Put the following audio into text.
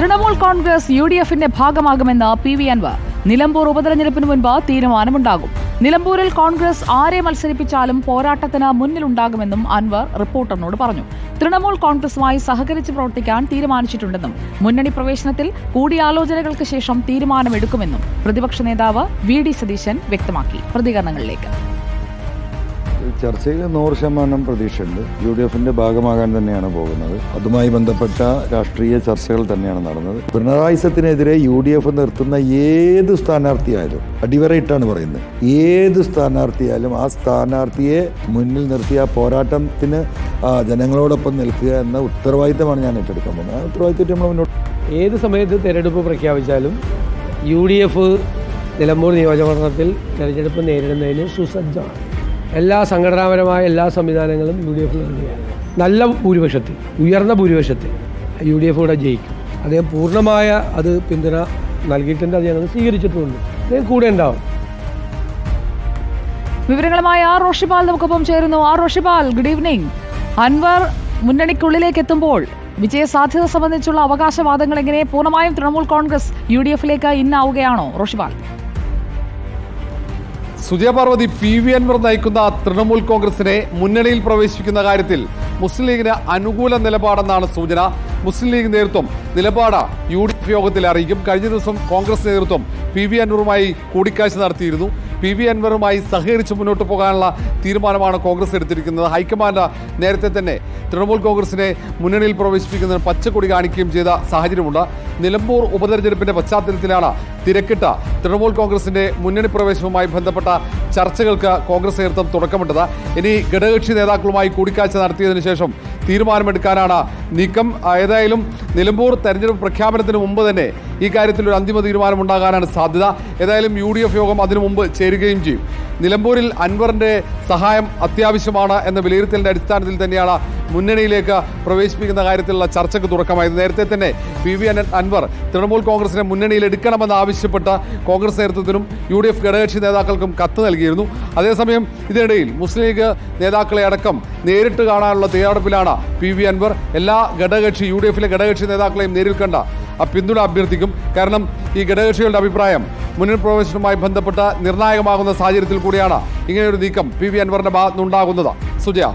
Trinamool Congress U D എഫിന്റെ ഭാഗമാകുമെന്ന് P V Anwar. Nilambur ഉപതെരഞ്ഞെടുപ്പിന് മുൻപ് തീരുമാനമുണ്ടാകും. നിലമ്പൂരിൽ കോൺഗ്രസ് ആരെ മത്സരിപ്പിച്ചാലും പോരാട്ടത്തിന് മുന്നിലുണ്ടാകുമെന്നും അൻവർ റിപ്പോർട്ടറിനോട് പറഞ്ഞു. തൃണമൂൽ കോൺഗ്രസുമായി സഹകരിച്ച് പ്രവർത്തിക്കാൻ തീരുമാനിച്ചിട്ടുണ്ടെന്നും മുന്നണി പ്രവേശനത്തിൽ കൂടിയാലോചനകൾക്ക് ശേഷം തീരുമാനമെടുക്കുമെന്നും പ്രതിപക്ഷ നേതാവ് വി ഡി സതീശൻ വ്യക്തമാക്കി. പ്രതികരണങ്ങളിലേക്ക്. ചർച്ചയിൽ നൂറ് ശതമാനം പ്രതീക്ഷയുണ്ട്. യു ഡി എഫിന്റെ ഭാഗമാകാൻ തന്നെയാണ് പോകുന്നത്. അതുമായി ബന്ധപ്പെട്ട രാഷ്ട്രീയ ചർച്ചകൾ തന്നെയാണ് നടന്നത്. പിണറായി സത്തിനെതിരെ യു ഡി എഫ് നിർത്തുന്ന ഏത് സ്ഥാനാർത്ഥിയായാലും അടിവരയിട്ടാണ് പറയുന്നത്. ഏത് സ്ഥാനാർത്ഥിയായാലും ആ സ്ഥാനാർത്ഥിയെ മുന്നിൽ നിർത്തി ആ പോരാട്ടത്തിന് ജനങ്ങളോടൊപ്പം നിൽക്കുക എന്ന ഉത്തരവാദിത്തമാണ് ഞാൻ ഏറ്റെടുക്കാൻ പോകുന്നത്. ആ ഉത്തരവാദിത്തം നമ്മൾ മുന്നോട്ട് ഏത് സമയത്ത് തെരഞ്ഞെടുപ്പ് പ്രഖ്യാപിച്ചാലും യു ഡി എഫ് നിലമ്പൂർ നിയോജകമണ്ഡലത്തിൽ തെരഞ്ഞെടുപ്പ് നേരിടുന്നതിന് സുസജ്ജമാണ്. എല്ലാ സംഘടനാപരമായ എല്ലാ സംവിധാനങ്ങളും യു ഡി എഫ് നല്ല ഭൂരിപക്ഷത്തിൽ ഉയർന്ന ഭൂരിപക്ഷത്തിൽ യു ഡി എഫ് ഇവിടെ ജയിക്കും. അദ്ദേഹം പൂർണമായ അത് പിന്തുണ നൽകിയിട്ടുണ്ട് അത് ഞങ്ങൾ സ്വീകരിച്ചിട്ടുമുണ്ട് അദ്ദേഹം കൂടെ ഉണ്ടാവും. വിവരങ്ങളുമായി ആർ റോഷിപാൽ നമുക്കൊപ്പം ചേരുന്നു. R Roshipal good evening Anvar മുന്നണിക്കുള്ളിലേക്ക് എത്തുമ്പോൾ വിജയസാധ്യത സംബന്ധിച്ചുള്ള അവകാശവാദങ്ങൾ എങ്ങനെ പൂർണമായും തൃണമൂൽ കോൺഗ്രസ് യു ഡി എഫിലേക്ക് ഇന്നാവുകയാണോ? റോഷിപാൽ. സുജയപാർവതി പി വി അൻവർ നയിക്കുന്ന തൃണമൂൽ കോൺഗ്രസിനെ മുന്നണിയിൽ പ്രവേശിപ്പിക്കുന്ന കാര്യത്തിൽ മുസ്ലിം ലീഗിന് അനുകൂല നിലപാടെന്നാണ് സൂചന. മുസ്ലിം ലീഗ് നേതൃത്വം നിലപാട് യു ഡി എഫ് യോഗത്തിൽ അറിയിക്കും. കഴിഞ്ഞ ദിവസം കോൺഗ്രസ് നേതൃത്വം പി വി അൻവറുമായി കൂടിക്കാഴ്ച നടത്തിയിരുന്നു. പി വി അൻവറുമായി സഹകരിച്ച് മുന്നോട്ട് പോകാനുള്ള തീരുമാനമാണ് കോൺഗ്രസ് എടുത്തിരിക്കുന്നത്. ഹൈക്കമാൻഡ് നേരത്തെ തന്നെ തൃണമൂൽ കോൺഗ്രസിനെ മുന്നണിയിൽ പ്രവേശിപ്പിക്കുന്നതിന് പച്ചക്കൊടി കാണിക്കുകയും ചെയ്ത സാഹചര്യമുണ്ട്. നിലമ്പൂർ ഉപതെരഞ്ഞെടുപ്പിന്റെ പശ്ചാത്തലത്തിലാണ് തിരക്കിട്ട തൃണമൂൽ കോൺഗ്രസിന്റെ മുന്നണി പ്രവേശനവുമായി ബന്ധപ്പെട്ട ചർച്ചകൾക്ക് കോൺഗ്രസ് നേതൃത്വം തുടക്കമിട്ടത്. ഇനി ഘടകകക്ഷി നേതാക്കളുമായി കൂടിക്കാഴ്ച നടത്തിയതിനു ശേഷം തീരുമാനമെടുക്കാനാണ് നീക്കം. ഏതായാലും നിലമ്പൂർ തെരഞ്ഞെടുപ്പ് പ്രഖ്യാപനത്തിന് മുമ്പ് തന്നെ ഈ കാര്യത്തിൽ ഒരു അന്തിമ തീരുമാനമുണ്ടാകാനാണ് സാധ്യത. ഏതായാലും യു യോഗം അതിനു മുമ്പ് ചേരുകയും ചെയ്യും. നിലമ്പൂരിൽ അൻവറിന്റെ സഹായം അത്യാവശ്യമാണ് എന്ന വിലയിരുത്തലിന്റെ അടിസ്ഥാനത്തിൽ തന്നെയാണ് മുന്നണിയിലേക്ക് പ്രവേശിപ്പിക്കുന്ന കാര്യത്തിലുള്ള ചർച്ചയ്ക്ക് തുടക്കമായത്. നേരത്തെ തന്നെ പി വി അൻവർ തൃണമൂൽ കോൺഗ്രസിനെ മുന്നണിയിൽ എടുക്കണമെന്ന് ആവശ്യപ്പെട്ട് കോൺഗ്രസ് നേതൃത്വത്തിനും യു ഡി എഫ് ഘടകകക്ഷി നേതാക്കൾക്കും കത്ത് നൽകിയിരുന്നു. അതേസമയം ഇതിനിടയിൽ മുസ്ലിം ലീഗ് നേതാക്കളെ അടക്കം നേരിട്ട് കാണാനുള്ള തയ്യാറെടുപ്പിലാണ് പി വി അൻവർ എല്ലാ ഘടകകക്ഷി യു ഡി എഫിലെ ഘടകകക്ഷി നേതാക്കളെയും നേരിൽ കണ്ട പിന്തുണ അഭ്യർത്ഥിക്കും. കാരണം ഈ ഘടകകക്ഷികളുടെ അഭിപ്രായം മുന്നണി പ്രവേശനവുമായി ബന്ധപ്പെട്ട് നിർണായകമാകുന്ന സാഹചര്യത്തിൽ കൂടിയാണ് ഇങ്ങനെയൊരു നീക്കം പി വി അൻവറിന്റെ ഭാഗത്തുനിന്നുണ്ടാകുന്നത്. സുജയ